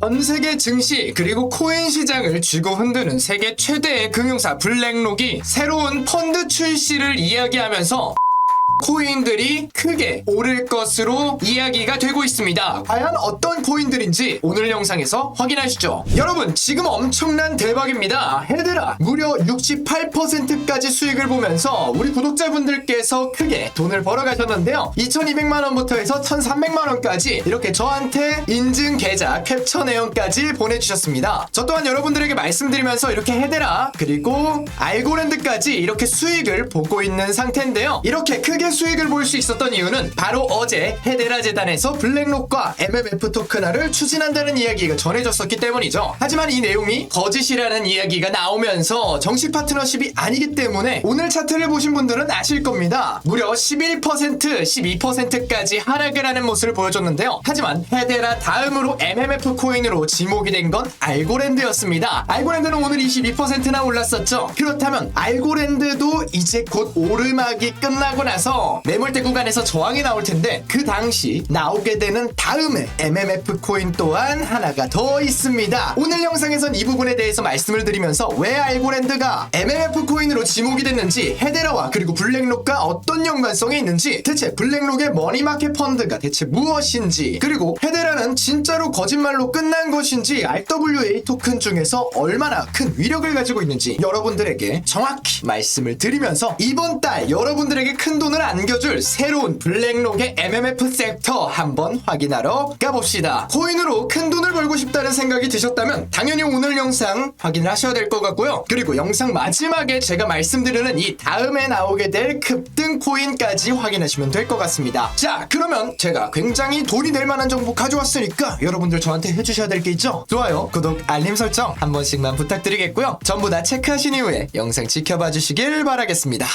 전 세계 증시 그리고 코인 시장을 쥐고 흔드는 세계 최대의 금융사 블랙록이 새로운 펀드 출시를 이야기하면서 코인들이 크게 오를 것으로 이야기가 되고 있습니다. 과연 어떤 코인들인지 오늘 영상에서 확인하시죠. 여러분, 지금 엄청난 대박입니다. 헤드라 무려 68%까지 수익을 보면서 우리 구독자분들께서 크게 돈을 벌어가셨는데요. 2,200만 원부터 해서 1,300만 원까지 이렇게 저한테 인증 계좌 캡처 내용까지 보내주셨습니다. 저 또한 여러분들에게 말씀드리면서 이렇게 헤드라 그리고 알고랜드까지 이렇게 수익을 보고 있는 상태인데요. 이렇게 크게 수익을 볼 수 있었던 이유는 바로 어제 헤데라 재단에서 블랙록과 MMF 토큰화를 추진한다는 이야기가 전해졌었기 때문이죠. 하지만 이 내용이 거짓이라는 이야기가 나오면서 정식 파트너십이 아니기 때문에 오늘 차트를 보신 분들은 아실 겁니다. 무려 11% 12%까지 하락을 하는 모습을 보여줬는데요. 하지만 헤데라 다음으로 MMF 코인으로 지목이 된 건 알고랜드였습니다. 알고랜드는 오늘 22%나 올랐었죠. 그렇다면 알고랜드도 이제 곧 오르막이 끝나고 나서 매물대 구간에서 저항이 나올 텐데 그 당시 나오게 되는 다음에 MMF 코인 또한 하나가 더 있습니다. 오늘 영상에선 이 부분에 대해서 말씀을 드리면서 왜 알고랜드가 MMF 코인으로 지목이 됐는지 헤데라와 그리고 블랙록과 어떤 연관성이 있는지 대체 블랙록의 머니마켓 펀드가 대체 무엇인지 그리고 헤데라는 진짜로 거짓말로 끝난 것인지 RWA 토큰 중에서 얼마나 큰 위력을 가지고 있는지 여러분들에게 정확히 말씀을 드리면서 이번 달 여러분들에게 큰 돈을 안겨줄 새로운 블랙록의 MMF 섹터 한번 확인하러 가봅시다. 코인으로 큰 돈을 벌고 싶다는 생각이 드셨다면 당연히 오늘 영상 확인을 하셔야 될 것 같고요. 그리고 영상 마지막에 제가 말씀드리는 이 다음에 나오게 될 급등 코인까지 확인하시면 될 것 같습니다. 자, 그러면 제가 굉장히 돈이 될 만한 정보 가져왔으니까 여러분들 저한테 해주셔야 될 게 있죠? 좋아요, 구독, 알림 설정 한 번씩만 부탁드리겠고요. 전부 다 체크하신 이후에 영상 지켜봐 주시길 바라겠습니다.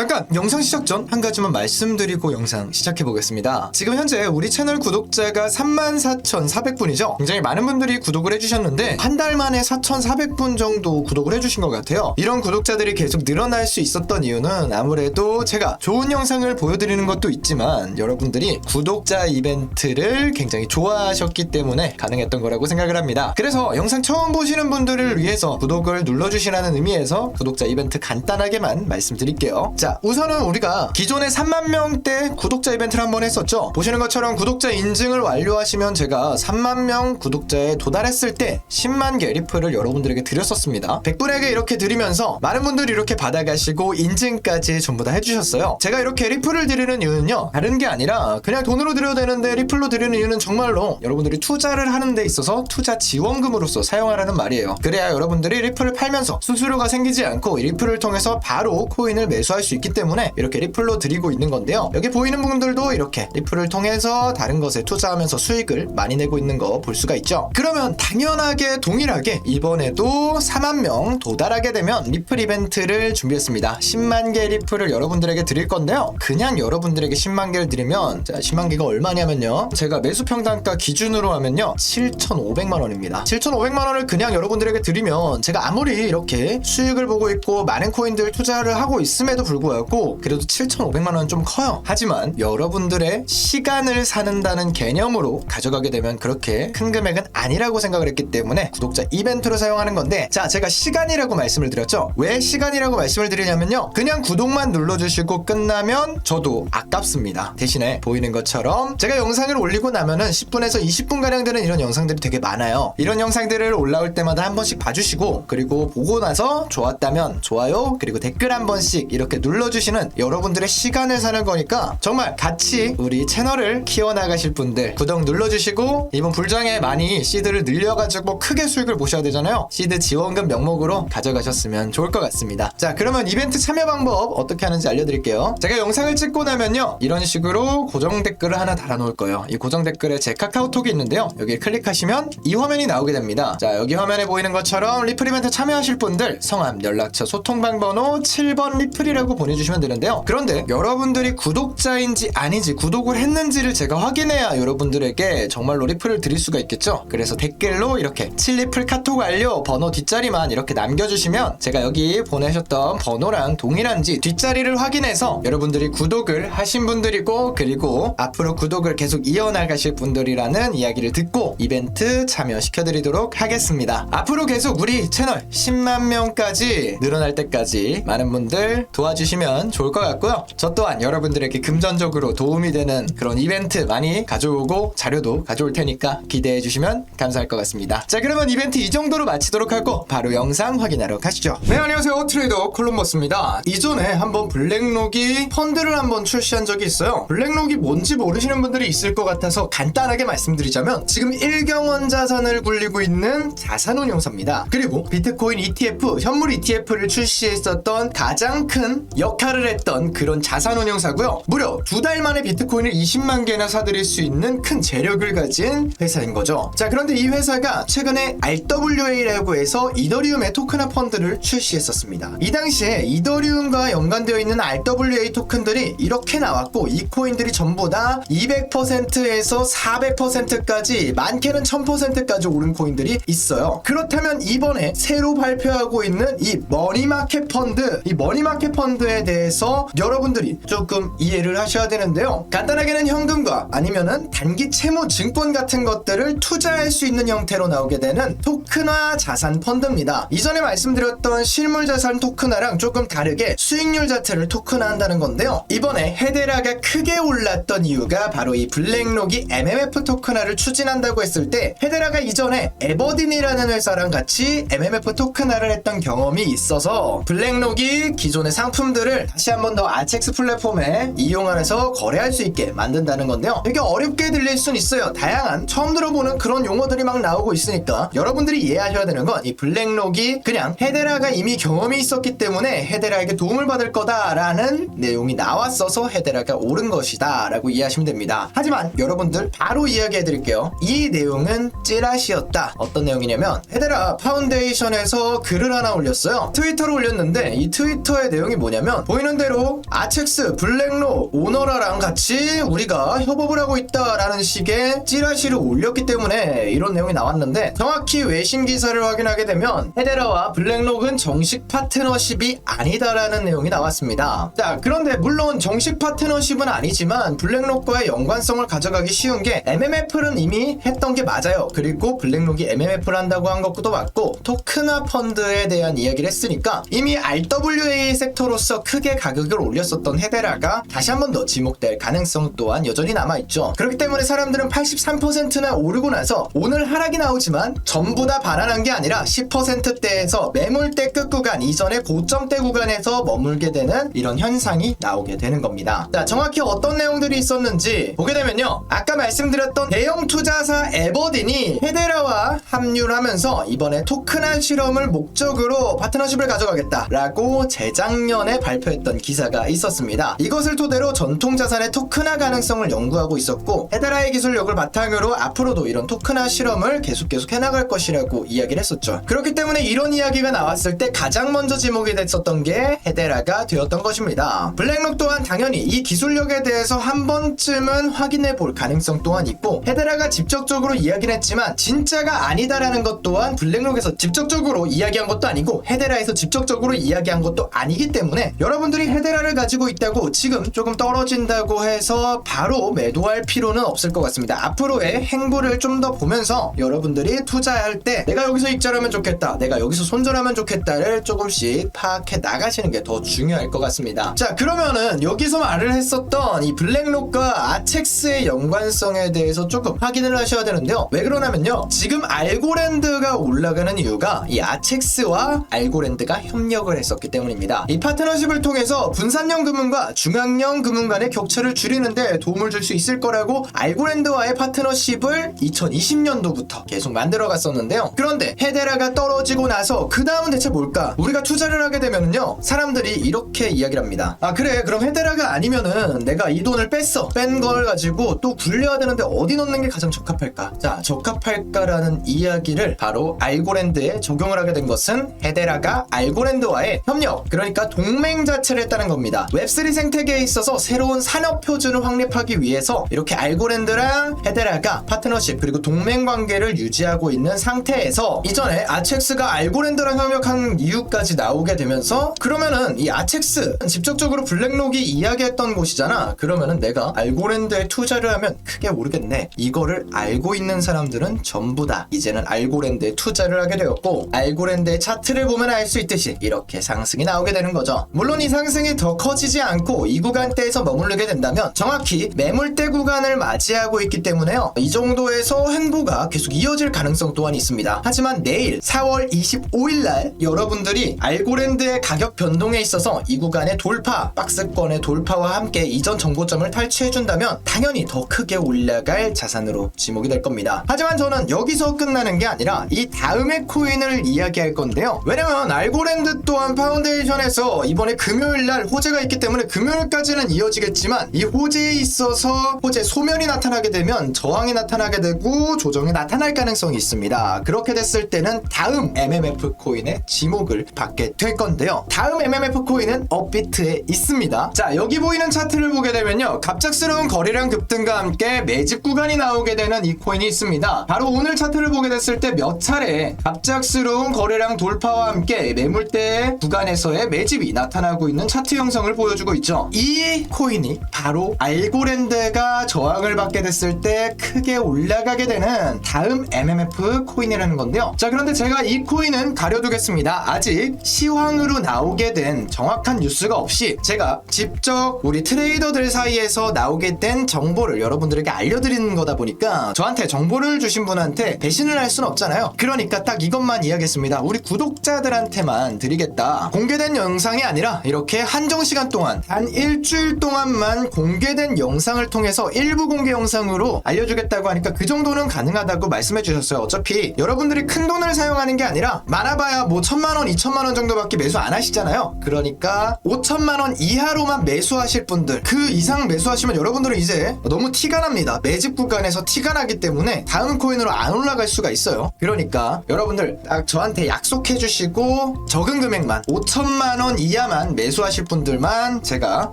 잠깐 영상 시작 전 한 가지만 말씀드리고 영상 시작해 보겠습니다. 지금 현재 우리 채널 구독자가 34,400분이죠. 굉장히 많은 분들이 구독을 해주셨는데 한 달 만에 4,400분 정도 구독을 해주신 것 같아요. 이런 구독자들이 계속 늘어날 수 있었던 이유는 아무래도 제가 좋은 영상을 보여드리는 것도 있지만 여러분들이 구독자 이벤트를 굉장히 좋아하셨기 때문에 가능했던 거라고 생각을 합니다. 그래서 영상 처음 보시는 분들을 위해서 구독을 눌러주시라는 의미에서 구독자 이벤트 간단하게만 말씀드릴게요. 자, 우선은 우리가 기존에 3만 명대 구독자 이벤트를 한번 했었죠. 보시는 것처럼 구독자 인증을 완료하시면 제가 3만 명 구독자에 도달했을 때 10만 개 리플을 여러분들에게 드렸었습니다. 100분에게 이렇게 드리면서 많은 분들이 이렇게 받아가시고 인증까지 전부 다 해주셨어요. 제가 이렇게 리플을 드리는 이유는요. 다른 게 아니라 그냥 돈으로 드려야 되는데 리플로 드리는 이유는 정말로 여러분들이 투자를 하는 데 있어서 투자 지원금으로서 사용하라는 말이에요. 그래야 여러분들이 리플을 팔면서 수수료가 생기지 않고 이 리플을 통해서 바로 코인을 매수할 수 있기 때문에 이렇게 리플로 드리고 있는 건데요. 여기 보이는 분들도 이렇게 리플을 통해서 다른 것에 투자하면서 수익을 많이 내고 있는 거 볼 수가 있죠. 그러면 당연하게 동일하게 이번에도 4만 명 도달하게 되면 리플 이벤트를 준비했습니다. 10만 개 리플을 여러분들에게 드릴 건데요. 그냥 여러분들에게 10만 개를 드리면 자, 10만 개가 얼마냐면요. 제가 매수 평단가 기준으로 하면요. 7,500만 원입니다. 7,500만 원을 그냥 여러분들에게 드리면 제가 아무리 이렇게 수익을 보고 있고 많은 코인들 투자를 하고 있음에도 불구하고 그래도 7,500만 원은 좀 커요. 하지만 여러분들의 시간을 사는다는 개념으로 가져가게 되면 그렇게 큰 금액은 아니라고 생각을 했기 때문에 구독자 이벤트로 사용하는 건데 자 제가 시간이라고 말씀을 드렸죠. 왜 시간이라고 말씀을 드리냐면요. 그냥 구독만 눌러주시고 끝나면 저도 아깝습니다. 대신에 보이는 것처럼 제가 영상을 올리고 나면은 10분에서 20분 가량 되는 이런 영상들이 되게 많아요. 이런 영상들을 올라올 때마다 한 번씩 봐주시고 그리고 보고 나서 좋았다면 좋아요 그리고 댓글 한 번씩 이렇게 눌러 주시는 여러분들의 시간을 사는 거니까 정말 같이 우리 채널을 키워나가실 분들 구독 눌러주시고 이번 불장에 많이 시드를 늘려가지고 크게 수익을 보셔야 되잖아요. 시드 지원금 명목으로 가져가셨으면 좋을 것 같습니다. 자 그러면 이벤트 참여 방법 어떻게 하는지 알려드릴게요. 제가 영상을 찍고 나면요 이런 식으로 고정 댓글을 하나 달아놓을 거예요. 이 고정 댓글에 제 카카오톡이 있는데요. 여기 클릭하시면 이 화면이 나오게 됩니다. 자 여기 화면에 보이는 것처럼 리플 이벤트 참여하실 분들 성함, 연락처, 소통방 번호 7번 리플이라고 보내주시면 되는데요. 그런데 여러분들이 구독자인지 아닌지 구독을 했는지를 제가 확인해야 여러분들에게 정말로 리플을 드릴 수가 있겠죠. 그래서 댓글로 이렇게 칠리플 카톡 완료 번호 뒷자리만 이렇게 남겨주시면 제가 여기 보내셨던 번호랑 동일한지 뒷자리를 확인해서 여러분들이 구독을 하신 분들이고 그리고 앞으로 구독을 계속 이어나가실 분들이라는 이야기를 듣고 이벤트 참여시켜드리도록 하겠습니다. 앞으로 계속 우리 채널 10만 명까지 늘어날 때까지 많은 분들 도와주시 면 좋을 것 같고요. 저 또한 여러분들에게 금전적으로 도움이 되는 그런 이벤트 많이 가져오고 자료도 가져올 테니까 기대해 주시면 감사할 것 같습니다. 자 그러면 이벤트 이 정도로 마치도록 하고 바로 영상 확인하러 가시죠. 네 안녕하세요 트레이더 콜럼버스입니다. 이전에 한번 블랙록이 펀드를 한번 출시한 적이 있어요. 블랙록이 뭔지 모르시는 분들이 있을 것 같아서 간단하게 말씀드리자면 지금 일경원 자산을 굴리고 있는 자산운용사입니다. 그리고 비트코인 ETF, 현물 ETF를 출시했었던 가장 큰 역할을 했던 그런 자산운용사고요. 무려 두 달 만에 비트코인을 20만 개나 사들일 수 있는 큰 재력을 가진 회사인 거죠. 자 그런데 이 회사가 최근에 RWA라고 해서 이더리움의 토큰화 펀드를 출시했었습니다. 이 당시에 이더리움과 연관되어 있는 RWA 토큰들이 이렇게 나왔고 이 코인들이 전부 다 200%에서 400%까지 많게는 1000%까지 오른 코인들이 있어요. 그렇다면 이번에 새로 발표하고 있는 이 머니마켓 펀드, 이 머니마켓 펀드 에 대해서 여러분들이 조금 이해를 하셔야 되는데요. 간단하게는 현금과 아니면은 단기 채무 증권 같은 것들을 투자할 수 있는 형태로 나오게 되는 토큰화 자산 펀드입니다. 이전에 말씀드렸던 실물 자산 토큰화랑 조금 다르게 수익률 자체를 토큰화한다는 건데요. 이번에 헤데라가 크게 올랐던 이유가 바로 이 블랙록이 MMF 토큰화를 추진한다고 했을 때 헤데라가 이전에 에버딘이라는 회사랑 같이 MMF 토큰화를 했던 경험이 있어서 블랙록이 기존의 상품들 을 다시 한 번더 아첵스 플랫폼에 이용하면서 거래할 수 있게 만든다는 건데요. 되게 어렵게 들릴 순 있어요. 다양한 처음 들어보는 그런 용어들이 막 나오고 있으니까 여러분들이 이해하셔야 되는 건 이 블랙록이 그냥 헤데라가 이미 경험이 있었기 때문에 헤데라에게 도움을 받을 거다라는 내용이 나왔어서 헤데라가 옳은 것이다 라고 이해하시면 됩니다. 하지만 여러분들 바로 이야기해 드릴게요. 이 내용은 찌라시였다. 어떤 내용이냐면 헤데라 파운데이션에서 글을 하나 올렸어요. 트위터로 올렸는데 이 트위터의 내용이 뭐냐면 보이는 대로 아첵스 블랙록 오너라랑 같이 우리가 협업을 하고 있다라는 식의 찌라시를 올렸기 때문에 이런 내용이 나왔는데 정확히 외신 기사를 확인하게 되면 헤데라와 블랙록은 정식 파트너십이 아니다라는 내용이 나왔습니다. 자 그런데 물론 정식 파트너십은 아니지만 블랙록과의 연관성을 가져가기 쉬운 게 MMF는 이미 했던 게 맞아요. 그리고 블랙록이 MMF를 한다고 한 것도 맞고 토큰화 펀드에 대한 이야기를 했으니까 이미 RWA 섹터로서 크게 가격을 올렸었던 헤데라가 다시 한 번 더 지목될 가능성 또한 여전히 남아있죠. 그렇기 때문에 사람들은 83%나 오르고 나서 오늘 하락이 나오지만 전부 다 반환한 게 아니라 10%대에서 매물대 끝 구간 이전의 고점대 구간에서 머물게 되는 이런 현상이 나오게 되는 겁니다. 자, 정확히 어떤 내용들이 있었는지 보게 되면요. 아까 말씀드렸던 대형 투자사 에버딘이 헤데라와 합류를 하면서 이번에 토큰화 실험을 목적으로 파트너십을 가져가겠다라고 재작년에 발표했던 기사가 있었습니다. 이것을 토대로 전통 자산의 토큰화 가능성을 연구하고 있었고 헤데라의 기술력을 바탕으로 앞으로도 이런 토큰화 실험을 계속 계속 해나갈 것이라고 이야기를 했었죠. 그렇기 때문에 이런 이야기가 나왔을 때 가장 먼저 지목이 됐었던 게 헤데라가 되었던 것입니다. 블랙록 또한 당연히 이 기술력에 대해서 한 번쯤은 확인해 볼 가능성 또한 있고 헤데라가 직접적으로 이야기를 했지만 진짜가 아니다라는 것 또한 블랙록에서 직접적으로 이야기한 것도 아니고 헤데라에서 직접적으로 이야기한 것도 아니기 때문에 여러분들이 헤데라를 가지고 있다고 지금 조금 떨어진다고 해서 바로 매도할 필요는 없을 것 같습니다. 앞으로의 행보를 좀 더 보면서 여러분들이 투자할 때 내가 여기서 익절하면 좋겠다, 내가 여기서 손절하면 좋겠다를 조금씩 파악해 나가시는 게 더 중요할 것 같습니다. 자, 그러면은 여기서 말을 했었던 이 블랙록과 아첵스의 연관성에 대해서 조금 확인을 하셔야 되는데요. 왜 그러냐면요. 지금 알고랜드가 올라가는 이유가 이 아첵스와 알고랜드가 협력을 했었기 때문입니다. 이 파트너십 을 통해서 분산형 금융과 중앙형 금융 간의 격차를 줄이는데 도움을 줄 수 있을 거라고 알고랜드와의 파트너십을 2020년도부터 계속 만들어 갔었는데요. 그런데 헤데라가 떨어지고 나서 그 다음은 대체 뭘까? 우리가 투자를 하게 되면은요. 사람들이 이렇게 이야기를 합니다. 아 그래 그럼 헤데라가 아니면은 내가 이 돈을 뺐어. 뺀 걸 가지고 또 굴려야 되는데 어디 넣는 게 가장 적합할까? 자 적합할까라는 이야기를 바로 알고랜드에 적용을 하게 된 것은 헤데라가 알고랜드와의 협력 그러니까 서행 자체를 했다는 겁니다. 웹3 생태계에 있어서 새로운 산업 표준을 확립하기 위해서 이렇게 알고랜드랑 헤데라가 파트너십 그리고 동맹 관계를 유지하고 있는 상태에서 이전에 아첵스가 알고랜드랑 협력한 이유까지 나오게 되면서 그러면은 이 아첵스 직접적으로 블랙록이 이야기했던 곳이잖아. 그러면은 내가 알고랜드에 투자를 하면 크게 오르겠네. 이거를 알고 있는 사람들은 전부 다 이제는 알고랜드에 투자를 하게 되었고 알고랜드의 차트를 보면 알 수 있듯이 이렇게 상승이 나오게 되는 거죠. 물론 이 상승이 더 커지지 않고 이 구간대에서 머무르게 된다면 정확히 매물대 구간을 맞이하고 있기 때문에요. 이 정도에서 행보가 계속 이어질 가능성 또한 있습니다. 하지만 내일 4월 25일 날 여러분들이 알고랜드의 가격 변동에 있어서 이 구간의 돌파, 박스권의 돌파와 함께 이전 정보점을 탈취해준다면 당연히 더 크게 올라갈 자산으로 지목이 될 겁니다. 하지만 저는 여기서 끝나는 게 아니라 이 다음의 코인을 이야기할 건데요. 왜냐면 알고랜드 또한 파운데이션에서 이번에 금요일 날 호재가 있기 때문에 금요일까지는 이어지겠지만 이 호재에 있어서 호재 소멸이 나타나게 되면 저항이 나타나게 되고 조정이 나타날 가능성이 있습니다. 그렇게 됐을 때는 다음 MMF 코인의 지목을 받게 될 건데요. 다음 MMF 코인은 업비트에 있습니다. 자, 여기 보이는 차트를 보게 되면요. 갑작스러운 거래량 급등과 함께 매집 구간이 나오게 되는 이 코인이 있습니다. 바로 오늘 차트를 보게 됐을 때 몇 차례 갑작스러운 거래량 돌파와 함께 매물대 구간에서의 매집이 나타 나고 있는 차트 형성을 보여주고 있죠. 이 코인이 바로 알고랜드가 저항을 받게 됐을 때 크게 올라가게 되는 다음 MMF 코인이라는 건데요. 자, 그런데 제가 이 코인은 가려두겠습니다. 아직 시황으로 나오게 된 정확한 뉴스가 없이 제가 직접 우리 트레이더들 사이에서 나오게 된 정보를 여러분들에게 알려드리는 거다 보니까 저한테 정보를 주신 분한테 배신을 할 수는 없잖아요. 그러니까 딱 이것만 이야기했습니다. 우리 구독자들한테만 드리겠다. 공개된 영상이 아니라 이렇게 한정 시간 동안 단 일주일 동안만 공개된 영상을 통해서 일부 공개 영상으로 알려주겠다고 하니까 그 정도는 가능하다고 말씀해 주셨어요. 어차피 여러분들이 큰 돈을 사용하는 게 아니라 많아봐야 뭐 천만 원, 이천만 원 정도밖에 매수 안 하시잖아요. 그러니까 5천만 원 이하로만 매수하실 분들 그 이상 매수하시면 여러분들은 이제 너무 티가 납니다. 매집 구간에서 티가 나기 때문에 다음 코인으로 안 올라갈 수가 있어요. 그러니까 여러분들 딱 저한테 약속해 주시고 적은 금액만 5천만 원 이하 만 매수하실 분들만 제가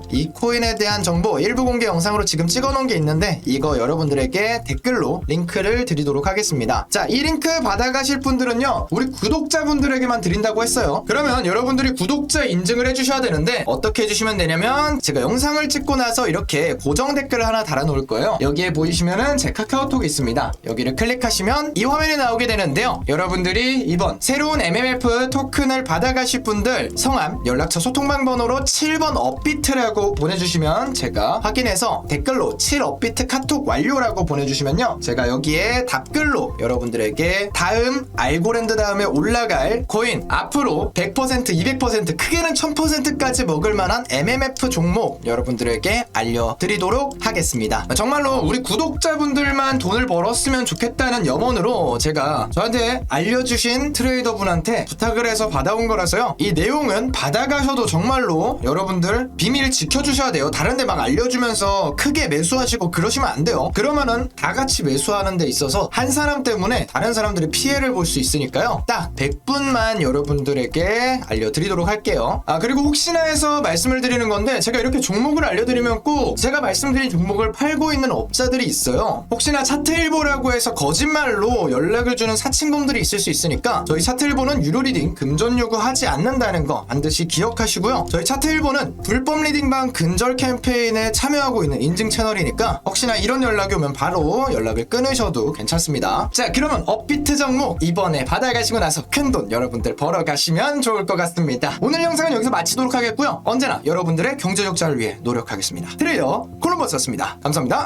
이 코인에 대한 정보 일부 공개 영상으로 지금 찍어 놓은 게 있는데 이거 여러분들에게 댓글로 링크를 드리도록 하겠습니다. 자, 이 링크 받아가실 분들은요. 우리 구독자분들에게만 드린다고 했어요. 그러면 여러분들이 구독자 인증을 해주셔야 되는데 어떻게 해주시면 되냐면 제가 영상을 찍고 나서 이렇게 고정 댓글을 하나 달아 놓을 거예요. 여기에 보이시면은 제 카카오톡이 있습니다. 여기를 클릭하시면 이 화면이 나오게 되는데요. 여러분들이 이번 새로운 MMF 토큰을 받아가실 분들 성함, 연락처, 소통방 번호로 7번 업비트라고 보내주시면 제가 확인해서 댓글로 7 업비트 카톡 완료라고 보내주시면요. 제가 여기에 답글로 여러분들에게 다음 알고랜드 다음에 올라갈 코인 앞으로 100% 200% 크게는 1000%까지 먹을 만한 MMF 종목 여러분들에게 알려드리도록 하겠습니다. 정말로 우리 구독자분들만 돈을 벌었으면 좋겠다는 염원으로 제가 저한테 알려주신 트레이더 분한테 부탁을 해서 받아온 거라서요. 이 내용은 받아가셔도 정말로 여러분들 비밀 지켜주셔야 돼요. 다른 데 막 알려주면서 크게 매수하시고 그러시면 안 돼요. 그러면은 다 같이 매수하는 데 있어서 한 사람 때문에 다른 사람들이 피해를 볼 수 있으니까요. 딱 100분만 여러분들에게 알려드리도록 할게요. 아 그리고 혹시나 해서 말씀을 드리는 건데 제가 이렇게 종목을 알려드리면 꼭 제가 말씀드린 종목을 팔고 있는 업자들이 있어요. 혹시나 차트일보라고 해서 거짓말로 연락을 주는 사칭범들이 있을 수 있으니까 저희 차트일보는 유료 리딩 금전 요구 하지 않는다는 거 반드시 기억하시고 요. 저희 차트일보는 불법 리딩방 근절 캠페인에 참여하고 있는 인증 채널이니까 혹시나 이런 연락이 오면 바로 연락을 끊으셔도 괜찮습니다. 자 그러면 업비트 종목 이번에 받아가시고 나서 큰 돈 여러분들 벌어 가시면 좋을 것 같습니다. 오늘 영상은 여기서 마치도록 하겠고요. 언제나 여러분들의 경제적 자를 위해 노력하겠습니다. 트레이더 콜럼버스였습니다. 감사합니다.